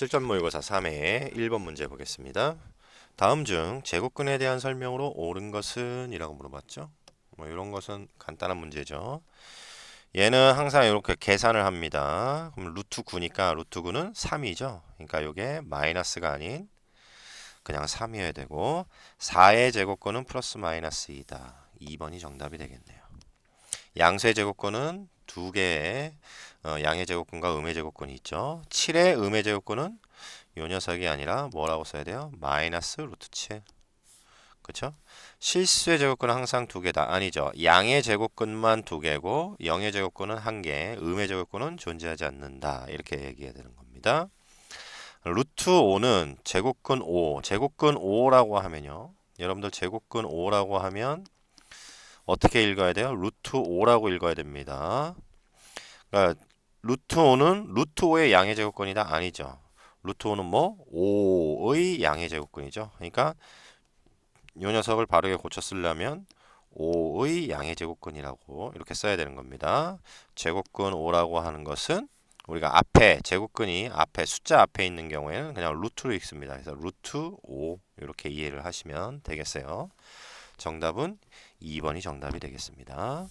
실전 모의고사 3회 1번 문제 보겠습니다. 다음 중 제곱근에 대한 설명으로 옳은 것은 이라고 물어봤죠. 뭐 이런 것은 간단한 문제죠. 얘는 항상 이렇게 계산을 합니다. 그럼 루트 9니까 루트 9는 3이죠. 그러니까 이게 마이너스가 아닌 그냥 3이어야 되고 4의 제곱근은 플러스 마이너스 2다. 2번이 정답이 되겠네요. 양수의 제곱근은 두 개의 어, 양의 제곱근과 음의 제곱근이 있죠. 7의 음의 제곱근은 요 녀석이 아니라 뭐라고 써야 돼요? 마이너스 루트 7. 그쵸? 실수의 제곱근은 항상 두 개다. 아니죠. 양의 제곱근만 두 개고 0의 제곱근은 한 개, 음의 제곱근은 존재하지 않는다. 이렇게 얘기해야 되는 겁니다. 루트 5는 제곱근 5, 제곱근 5라고 하면요. 여러분들 제곱근 5라고 하면 어떻게 읽어야 돼요? 루트 5라고 읽어야 됩니다. 그러니까 루트 5는 루트 5의 양의 제곱근이다 아니죠. 루트 5는 뭐 5의 양의 제곱근이죠. 그러니까 이 녀석을 바르게 고쳐 쓰려면 5의 양의 제곱근이라고 이렇게 써야 되는 겁니다. 제곱근 5라고 하는 것은 우리가 앞에 제곱근이 앞에 숫자 앞에 있는 경우에는 그냥 루트로 읽습니다. 그래서 루트 5 이렇게 이해를 하시면 되겠어요. 정답은 2번이 정답이 되겠습니다.